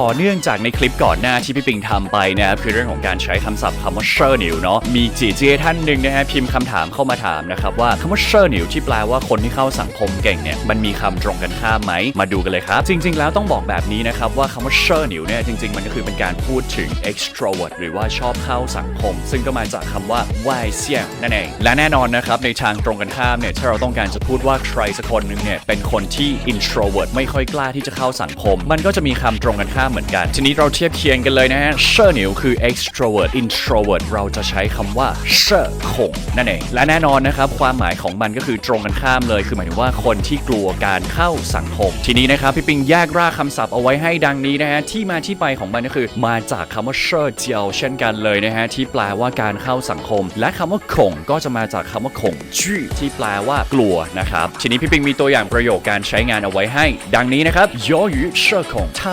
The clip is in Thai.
ต่อเนื่องจากในคลิปก่อนหน้าที่พี่ปิงทำไปนะครับคือเรื่องของการใช้คำศัพท์คำว่าเชอร์นิวเนาะมีจีเจท่านหนึ่งนะฮะพิมพ์คำถามเข้ามาถามนะครับว่าคำว่าเชอร์นิวที่แปลว่าคนที่เข้าสังคมเก่งเนี่ยมันมีคำตรงกันข้ามไหมมาดูกันเลยครับ จริง ๆ แล้วต้องบอกแบบนี้นะครับว่าคำว่าเชอร์นิวเนี่ยจริง ๆ มันก็คือเป็นการพูดถึง extrovert หรือว่าชอบเข้าสังคม ซึ่งก็มาจากคำว่า w i s e นั่นเองและแน่นอนนะครับในทางตรงกันข้ามเนี่ยถ้าเราต้องการจะพูดว่าใครสักคนหนึ่งเนี่ยเป็นคนที่ introvert ไม่ค่อยกล้าที่จะเข้าสังคม มันก็จะมีคำตรงกันข้ามาเหมือนกัน ทีนี้เราเทียบเคียงกันเลยนะฮะเชอร์นิวคือ extrovert introvert เราจะใช้คำว่าเชอร์คงนั่นเอง และแน่นอนนะครับ ความหมายของมันก็คือตรงกันข้ามเลย คือหมายถึงว่าคนที่กลัวการเข้าสังคม ทีนี้นะครับพี่ปิงแยกรากคำศัพท์เอาไว้ให้ดังนี้นะฮะ ที่มาที่ไปของมันก็คือ มาจากคำว่าเชอร์เจียวเช่นกันเลยนะฮะ ที่แปลว่าการเข้าสังคม และคำว่าคงก็จะมาจากคำว่าคงชื่อที่แปลว่ากลัวนะครับ ทีนี้พี่ปิงมีตัวอย่างประโยคการใช้งานเอาไว้ให้ ดังนี้นะครับยอหยูเชอร์คงถ้า